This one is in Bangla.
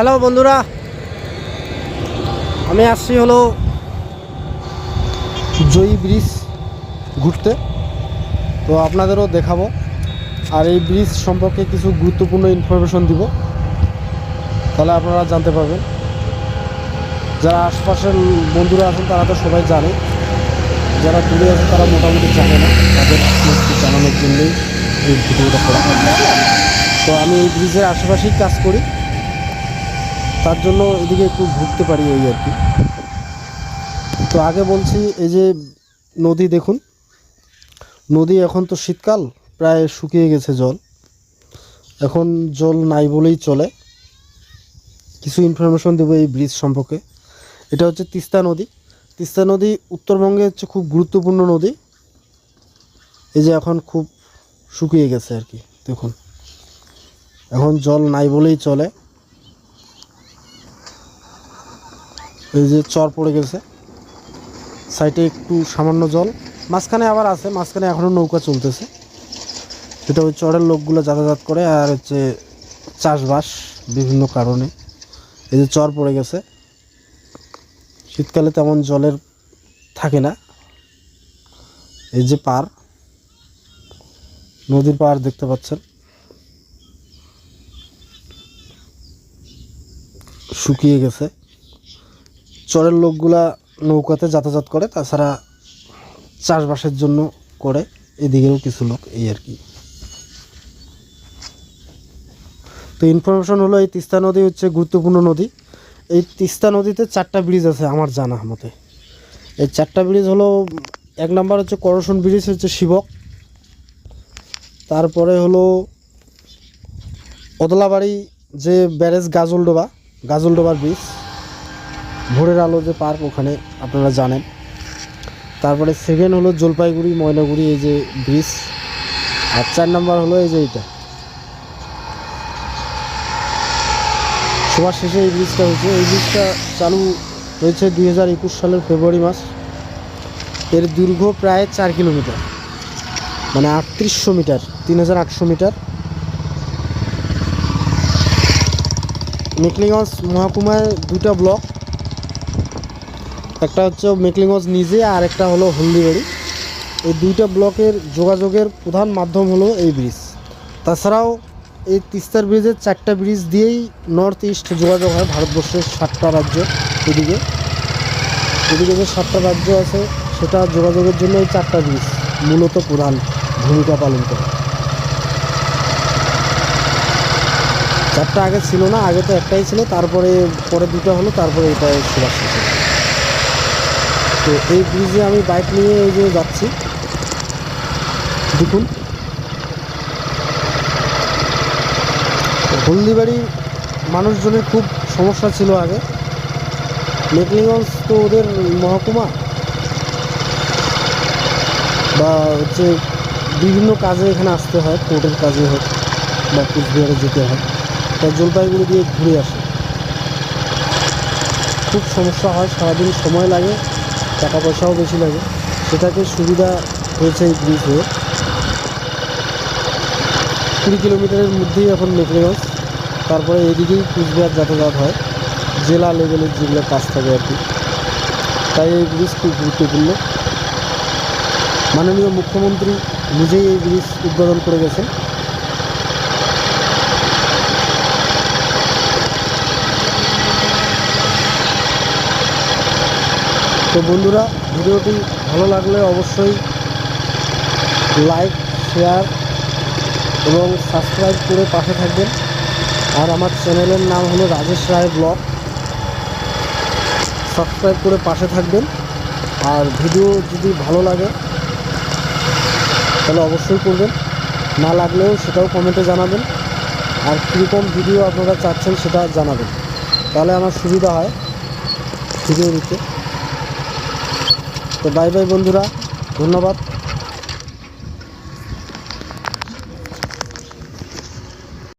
হ্যালো বন্ধুরা, আমি আসছি হলো জয়ী ব্রিজ ঘুরতে। তো আপনাদেরও দেখাবো। আর এই ব্রিজ সম্পর্কে কিছু গুরুত্বপূর্ণ ইনফরমেশন দিব। তাহলে আপনারা জানতে পারবেন। যারা আশপাশের বন্ধুরা আছেন, তারা তো সবাই জানে। যারা দূরে আছে তারা মোটামুটি জানে না। তাদের জানানোর জন্যই এই ভিডিওটা করা তো আমি এই ব্রিজের আশেপাশেই কাজ করি। তার জন্য এদিকে একটু ঘুরতে পারি এই আর কি। তো আগে বলছি, এই যে নদী দেখুন, নদী এখন তো শীতকাল, প্রায় শুকিয়ে গেছে জল। এখন জল নাই বলেই চলে। কিছু ইনফরমেশন দেবো এই ব্রিজ সম্পর্কে। এটা হচ্ছে তিস্তা নদী। তিস্তা নদী উত্তরবঙ্গে হচ্ছে খুব গুরুত্বপূর্ণ নদী। এই যে এখন খুব শুকিয়ে গেছে আর কি, দেখুন। এখন জল নাই বলেই চলে। এই যে চর পড়ে গেছে। সাইডে একটু সামান্য জল। মাঝখানে আবার আছে, মাঝখানে এখনও নৌকা চলতেছে। সেটা ওই চরের লোকগুলো যাতায়াত করে আর হচ্ছে চাষবাস বিভিন্ন কারণে। এই যে চর পড়ে গেছে। শীতকালে তেমন জলের থাকে না। এই যে পার। নদীর পার দেখতে পাচ্ছেন। শুকিয়ে গেছে। চরের লোকগুলা নৌকাতে যাতায়াত করে, তাছাড়া চাষবাসের জন্য করে, এদিকেও কিছু লোক এই আর কি। তো ইনফরমেশন হলো এই তিস্তা নদী হচ্ছে গুরুত্বপূর্ণ নদী। এই তিস্তা নদীতে চারটা ব্রিজ আছে আমার জানা মতে। এই চারটা ব্রিজ হলো, এক নাম্বার হচ্ছে করশন ব্রিজ হচ্ছে শিবক। তারপরে হলো ওদলাবাড়ি যে ব্যারেজ গাজলডোবা গাজলডোবার ব্রিজ ভোরের আলো যে পার্ক ওখানে আপনারা জানেন। তারপরে সেকেন্ড হলো জলপাইগুড়ি, ময়নাগুড়ি, এই যে ব্রিজ আর চার নাম্বার হলো এই যে এইটা। সবার শেষে এই ব্রিজটা হয়েছে। এই ব্রিজটা চালু হয়েছে দুই সালের ফেব্রুয়ারি মাস। এর দৈর্ঘ্য প্রায় চার কিলোমিটার। মানে আটত্রিশশো মিটার, তিন হাজার আটশো মিটার। মেকলিগঞ্জ মহকুমায় দুটা ব্লক একটা হচ্ছে মেকলিগঞ্জ নিজে আর একটা হলো হলদিবাড়ি। এই দুইটা ব্লকের যোগাযোগের প্রধান মাধ্যম হলো এই ব্রিজ। তাছাড়াও এই তিস্তার ব্রিজের চারটা ব্রিজ দিয়েই নর্থ ইস্ট যোগাযোগ হয় ভারতবর্ষের সাতটা রাজ্য এদিকে। এদিকে যে সাতটা রাজ্য আছে, সেটা যোগাযোগের জন্য এই চারটা ব্রিজ মূলত প্রধান ভূমিকা পালন করে। চারটা আগে ছিল না, আগে তো একটাই ছিল, তারপরে, পরে দুটো হলো, তারপরে এটা শেষে তো এই ব্রিজে আমি বাইক নিয়ে এই যে যাচ্ছি। দেখুন। হলদিবাড়ির মানুষজনের খুব সমস্যা ছিল আগে। মেকলিগঞ্জ তো ওদের মহকুমা। বা হচ্ছে বিভিন্ন কাজে এখানে আসতে হয়, কোর্টের কাজে হোক বা কুচবিহারে যেতে হয়। তা জলপাইগুড়ি দিয়ে ঘুরে আসে। খুব সমস্যা হয়, সারাদিন সময় লাগে। টাকা পয়সাও বেশি লাগে। সেটাকে সুবিধা হয়েছে এই ব্রিজ হয়ে। কুড়ি কিলোমিটারের মধ্যেই এখন মেকলিগঞ্জ তারপরে এদিকেই কুচবিহার যাতায়াত হয়। জেলা লেভেলের যেগুলো কাজ থাকে আর কি। তাই এই ব্রিজ খুব গুরুত্বপূর্ণ। মাননীয় মুখ্যমন্ত্রী নিজেই এই ব্রিজ উদ্বোধন করে গেছেন। তো বন্ধুরা, ভিডিওটি ভালো লাগলে অবশ্যই লাইক শেয়ার এবং সাবস্ক্রাইব করে পাশে থাকবেন। আর আমার চ্যানেলের নাম হলো রাজেশ রায় ব্লগ। সাবস্ক্রাইব করে পাশে থাকবেন। আর ভিডিও যদি ভালো লাগে, তাহলে অবশ্যই করবেন। না লাগলেও সেটাও কমেন্টে জানাবেন। আর কীরকম ভিডিও আপনারা চাচ্ছেন সেটা জানাবেন। তাহলে আমার সুবিধা হয় ভিডিও দিতে তো বাই বাই বন্ধুরা ধন্যবাদ।